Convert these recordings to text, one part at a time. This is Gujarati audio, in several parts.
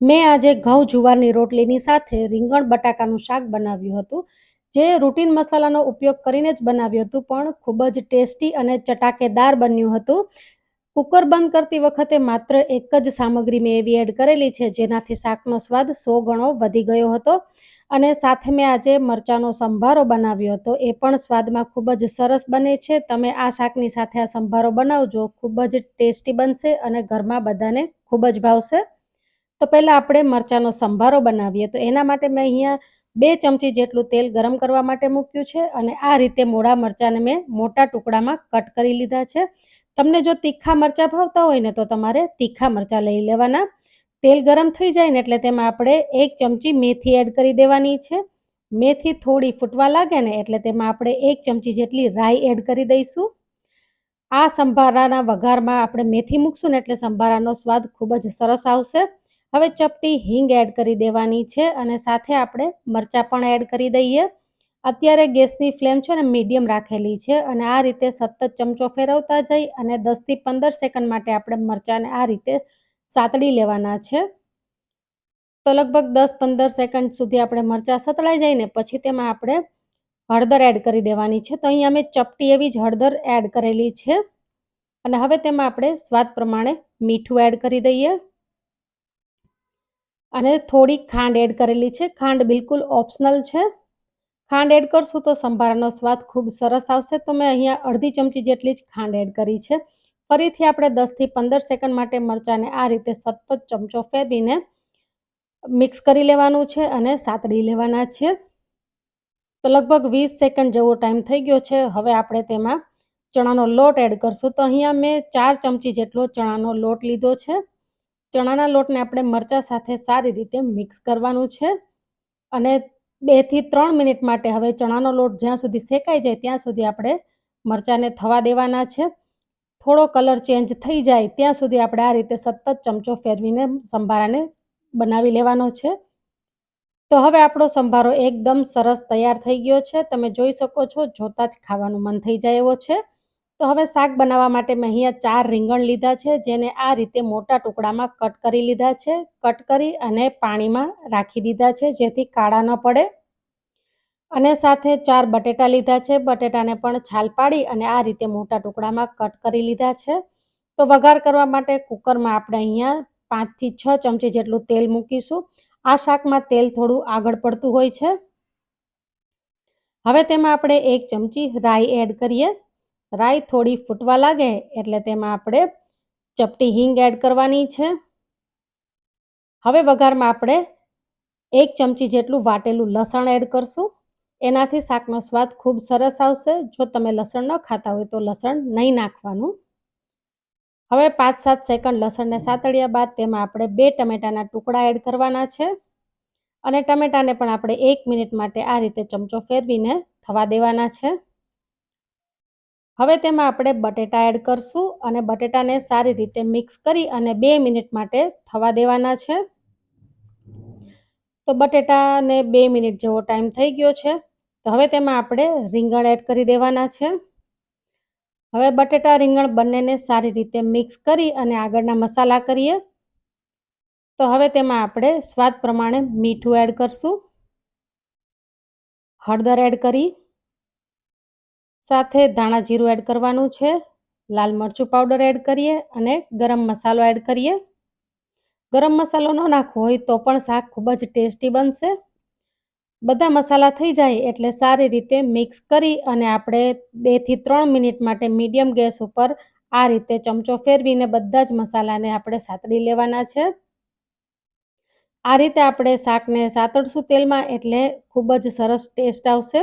મેં આજે ઘઉં જુવારની રોટલીની સાથે રીંગણ બટાકાનું શાક બનાવ્યું હતું, જે રૂટીન મસાલાનો ઉપયોગ કરીને જ બનાવ્યું હતું, પણ ખૂબ જ ટેસ્ટી અને ચટાકેદાર બન્યું હતું. કુકર બંધ કરતી વખતે માત્ર એક જ સામગ્રી મેં એવી એડ કરેલી છે, જેનાથી શાકનો સ્વાદ સો ગણો વધી ગયો હતો અને સાથે મેં આજે મરચાંનો સંભારો બનાવ્યો હતો. એ પણ સ્વાદમાં ખૂબ જ સરસ બને છે. તમે આ શાકની સાથે આ સંભારો બનાવજો, ખૂબ જ ટેસ્ટી બનશે અને ઘરમાં બધાને ખૂબ જ ભાવશે. તો પહેલાં આપણે મરચાંનો સંભારો બનાવીએ. તો એના માટે મેં અહીંયા બે ચમચી જેટલું તેલ ગરમ કરવા માટે મૂક્યું છે અને આ રીતે મોડા મરચાંને મેં મોટા ટુકડામાં કટ કરી લીધા છે. તમને જો તીખા મરચાં ભાવતા હોય ને તો તમારે તીખા મરચાં લઈ લેવાના. તેલ ગરમ થઈ જાય ને એટલે તેમાં આપણે એક ચમચી મેથી એડ કરી દેવાની છે. મેથી થોડી ફૂટવા લાગે ને એટલે તેમાં આપણે એક ચમચી જેટલી રાઈ એડ કરી દઈશું. આ સંભારાના વઘારમાં આપણે મેથી મૂકશું ને એટલે સંભારાનો સ્વાદ ખૂબ જ સરસ આવશે. હવે ચપટી હિંગ એડ કરી દેવાની છે અને સાથે આપણે મરચાં પણ એડ કરી દઈએ. અત્યારે ગેસની ફ્લેમ છે ને મીડિયમ રાખેલી છે અને આ રીતે સતત ચમચો ફેરવતા જઈ અને દસથી પંદર સેકન્ડ માટે આપણે મરચાંને આ રીતે સાતડી લેવાના છે. તો લગભગ દસ પંદર સેકન્ડ સુધી આપણે મરચાં સતળાઈ જાય ને પછી તેમાં આપણે હળદર એડ કરી દેવાની છે. તો અહીંયા અમે ચપટી એવી જ હળદર એડ કરેલી છે. અને હવે તેમાં આપણે સ્વાદ પ્રમાણે મીઠું એડ કરી દઈએ. અને થોડી ખાંડ એડ કરેલી છે. ખાંડ બિલકુલ ઓપ્શનલ છે. ખાંડ એડ કરશું તો સંભારાનો સ્વાદ ખૂબ સરસ આવશે. તો મેં અહીંયા અડધી ચમચી જેટલી જ ખાંડ એડ કરી છે. ફરીથી આપણે દસથી પંદર સેકન્ડ માટે મરચાંને આ રીતે સતત ચમચો ફેરવીને મિક્સ કરી લેવાનું છે અને સાતડી લેવાના છે. તો લગભગ વીસ સેકન્ડ જેવો ટાઈમ થઈ ગયો છે. હવે આપણે તેમાં ચણાનો લોટ એડ કરશું. તો અહીંયા મેં ચાર ચમચી જેટલો ચણાનો લોટ લીધો છે. ચણાના લોટને આપણે મરચાં સાથે સારી રીતે મિક્સ કરવાનું છે અને બેથી ત્રણ મિનિટ માટે હવે ચણાનો લોટ જ્યાં સુધી શેકાઈ જાય ત્યાં સુધી આપણે મરચાંને થવા દેવાના છે. થોડો કલર ચેન્જ થઈ જાય ત્યાં સુધી આપણે આ રીતે સતત ચમચો ફેરવીને સંભારાને બનાવી લેવાનો છે. તો હવે આપણો સંભારો એકદમ સરસ તૈયાર થઈ ગયો છે. તમે જોઈ શકો છો, જોતાં જ ખાવાનું મન થઈ જાય એવો છે. તો હવે શાક બનાવવા માટે મેં અહીંયા ચાર રીંગણ લીધા છે, જેને આ રીતે મોટા ટુકડામાં કટ કરી લીધા છે. કટ કરી અને પાણીમાં રાખી દીધા છે, જેથી કાળા ન પડે. અને સાથે ચાર બટેટા લીધા છે, બટેટાને પણ છાલ પાડી અને આ રીતે મોટા ટુકડામાં કટ કરી લીધા છે. તો વઘાર કરવા માટે કુકરમાં આપણે અહીંયા પાંચથી છ ચમચી જેટલું તેલ મૂકીશું. આ શાકમાં તેલ થોડું આગળ પડતું હોય છે. હવે તેમાં આપણે એક ચમચી રાઈ એડ કરીએ. રાઈ થોડી ફૂટવા લાગે એટલે તેમાં આપણે ચપટી હિંગ એડ કરવાની છે. હવે વઘારમાં આપણે એક ચમચી જેટલું વાટેલું લસણ એડ કરશું. એનાથી શાકનો સ્વાદ ખૂબ સરસ આવશે. જો તમે લસણ ન ખાતા હોય તો લસણ નહીં નાખવાનું. હવે પાંચ સાત સેકન્ડ લસણને સાતળ્યા બાદ તેમાં આપણે બે ટમેટાના ટુકડા એડ કરવાના છે. અને ટમેટાને પણ આપણે એક મિનિટ માટે આ રીતે ચમચો ફેરવીને થવા દેવાના છે. હવે તેમાં આપણે બટેટા એડ કરશું અને બટેટાને સારી રીતે મિક્સ કરી અને બે મિનિટ માટે થવા દેવાના છે. તો બટેટાને બે મિનિટ જેવો ટાઈમ થઈ ગયો છે. તો હવે તેમાં આપણે રીંગણ એડ કરી દેવાના છે. હવે બટેટા, રીંગણ બંનેને સારી રીતે મિક્સ કરી અને આગળના મસાલા કરીએ. તો હવે તેમાં આપણે સ્વાદ પ્રમાણે મીઠું એડ કરશું. હળદર એડ કરી. સાથે ધાણા જીરું એડ કરવાનું છે. લાલ મરચું પાવડર એડ કરીએ અને ગરમ મસાલો એડ કરીએ. ગરમ મસાલો ન નાખવો હોય તો પણ શાક ખૂબ જ ટેસ્ટી બનશે. બધા મસાલા થઈ જાય એટલે સારી રીતે મિક્સ કરી અને આપણે બેથી ત્રણ મિનિટ માટે મીડિયમ ગેસ ઉપર આ રીતે ચમચો ફેરવીને બધા જ મસાલાને આપણે સાતડી લેવાના છે. આ રીતે આપણે શાકને સાતડશું તેલમાં એટલે ખૂબ જ સરસ ટેસ્ટ આવશે.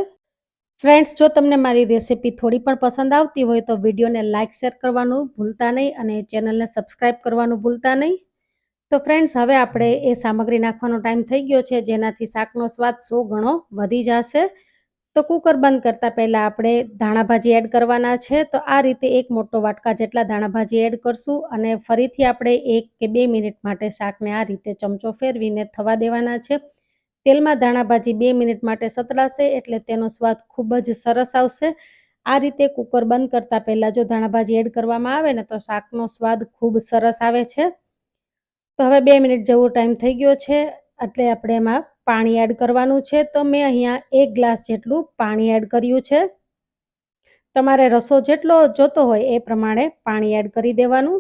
ફ્રેન્ડ્સ જો તમને મારી રેસીપી થોડી પણ પસંદ આવતી હોય તો વિડીયોને લાઇક શેર કરવાનું ભૂલતા નહીં અને ચેનલને સબસ્ક્રાઈબ કરવાનું ભૂલતા નહીં. તો ફ્રેન્ડ્સ હવે આપણે એ સામગ્રી નાખવાનો ટાઈમ થઈ ગયો છે, જેનાથી શાકનો સ્વાદ સો ગણો વધી જશે. તો કુકર બંધ કરતાં પહેલાં આપણે ધાણાભાજી એડ કરવાના છે. તો આ રીતે એક મોટો વાટકા જેટલા ધાણાભાજી એડ કરશું અને ફરીથી આપણે એક કે બે મિનિટ માટે શાકને આ રીતે ચમચો ફેરવીને થવા દેવાના છે. તેલમાં ધાણાભાજી બે મિનિટ માટે સતળાશે એટલે તેનો સ્વાદ ખૂબ જ સરસ આવશે. આ રીતે કુકર બંધ કરતાં પહેલાં જો ધાણાભાજી એડ કરવામાં આવે ને તો શાકનો સ્વાદ ખૂબ સરસ આવે છે. તો હવે બે મિનિટ જેવો ટાઈમ થઈ ગયો છે એટલે આપણે એમાં પાણી એડ કરવાનું છે. તો મેં અહીંયા એક ગ્લાસ જેટલું પાણી એડ કર્યું છે. તમારે રસો જેટલો જોતો હોય એ પ્રમાણે પાણી એડ કરી દેવાનું.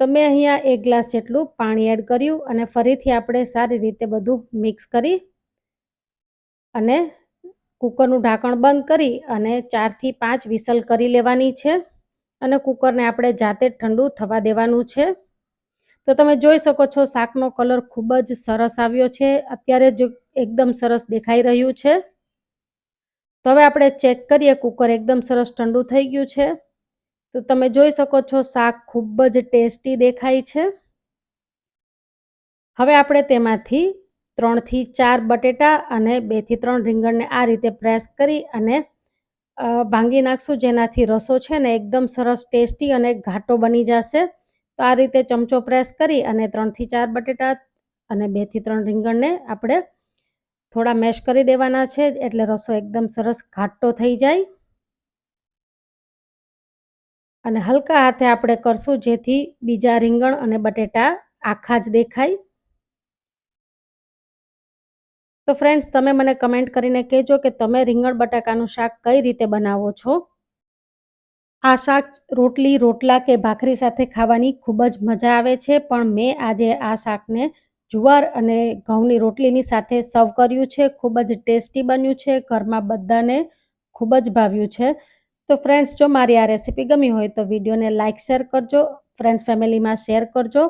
તો મેં અહીંયા એક ગ્લાસ જેટલું પાણી એડ કર્યું અને ફરીથી આપણે સારી રીતે બધું મિક્સ કરી અને કુકરનું ઢાંકણ બંધ કરી અને ચારથી પાંચ વિસલ કરી લેવાની છે અને કુકરને આપણે જાતે ઠંડુ થવા દેવાનું છે. તો તમે જોઈ શકો છો શાકનો કલર ખૂબ જ સરસ આવ્યો છે. અત્યારે જ એકદમ સરસ દેખાઈ રહ્યું છે. તો હવે આપણે ચેક કરીએ કુકર એકદમ સરસ ઠંડુ થઈ ગયું છે. તો તમે જોઈ શકો છો શાક ખૂબ જ ટેસ્ટી દેખાય છે. હવે આપણે તેમાંથી ત્રણથી ચાર બટેટા અને બેથી ત્રણ રીંગણને આ રીતે પ્રેસ કરી અને ભાંગી નાખશું જેનાથી રસો છે ને એકદમ સરસ ટેસ્ટી અને ઘાટો બની જશે. તો આ રીતે ચમચો પ્રેસ કરી અને ત્રણથી ચાર બટેટા અને બેથી ત્રણ રીંગણને આપણે થોડા મેશ કરી દેવાના છે એટલે રસો એકદમ સરસ ઘાટો થઈ જાય. અને હલકા હાથે આપણે કરશું, જેથી બીજા રીંગણ અને બટેટા આખા જ દેખાય. તો ફ્રેન્ડ્સ તમે મને કમેન્ટ કરીને કહેજો કે તમે રીંગણ બટાકાનું શાક કઈ રીતે બનાવો છો? આ શાક રોટલી, રોટલા કે ભાખરી સાથે ખાવાની ખૂબ જ મજા આવે છે, પણ મેં આજે આ શાકને જુવાર અને ઘઉંની રોટલીની સાથે સર્વ કર્યું છે, ખૂબ જ ટેસ્ટી બન્યું છે, ઘરમાં બધાને ખૂબ જ ભાવ્યું છે. તો ફ્રેન્ડ્સ જો મારી આ રેસીપી ગમી હોય તો વિડીયોને લાઇક શેર કરજો. ફ્રેન્ડ્સ ફેમિલીમાં શેર કરજો.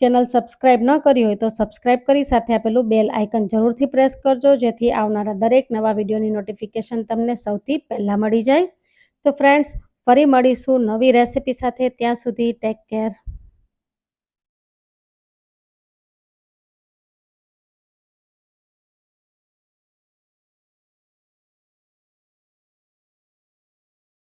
ચેનલ સબસ્ક્રાઇબ ન કરી હોય તો સબસ્ક્રાઇબ કરી સાથે આપેલું બેલ આઇકન જરૂરથી પ્રેસ કરજો, જેથી આવનારા દરેક નવા વિડીયોની નોટિફિકેશન તમને સૌથી પહેલાં મળી જાય. તો ફ્રેન્ડ્સ ફરી મળીશું નવી રેસીપી સાથે. ત્યાં સુધી ટેક કેર